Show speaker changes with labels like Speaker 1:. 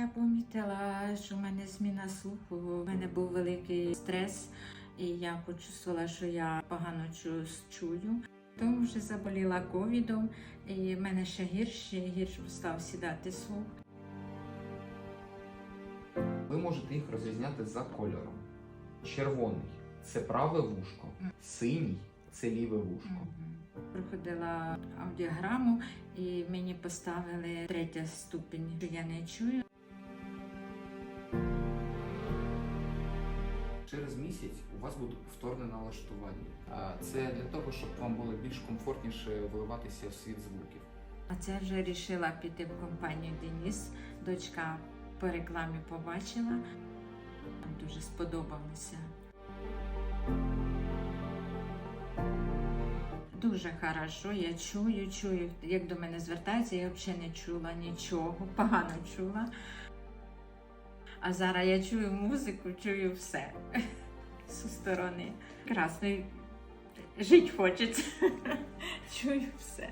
Speaker 1: я помітила, що в мене зміна слуху. У мене був великий стрес, і я почувствувала, що я погано чу- чую. Тому вже заболіла ковідом, і в мене ще гірше, гірше став сідати слух.
Speaker 2: Ви можете їх розрізняти за кольором. Червоний це праве вушко, синій це ліве вушко.
Speaker 1: Проходила аудіограму, і мені поставили третя ступінь, що я не чую.
Speaker 2: Через місяць у вас буде повторне налаштування. Це для того, щоб вам було більш комфортніше виливатися в світ звуків.
Speaker 1: А це вже вирішила піти в компанію Деніс. Дочка по рекламі побачила. Дуже сподобалося. Дуже хорошо, я чую, чую, як до мене звертаються, я взагалі не чула нічого, погано чула. А зараз я чую музику, чую все зі сторони. Красний жити хочеться. Чую все.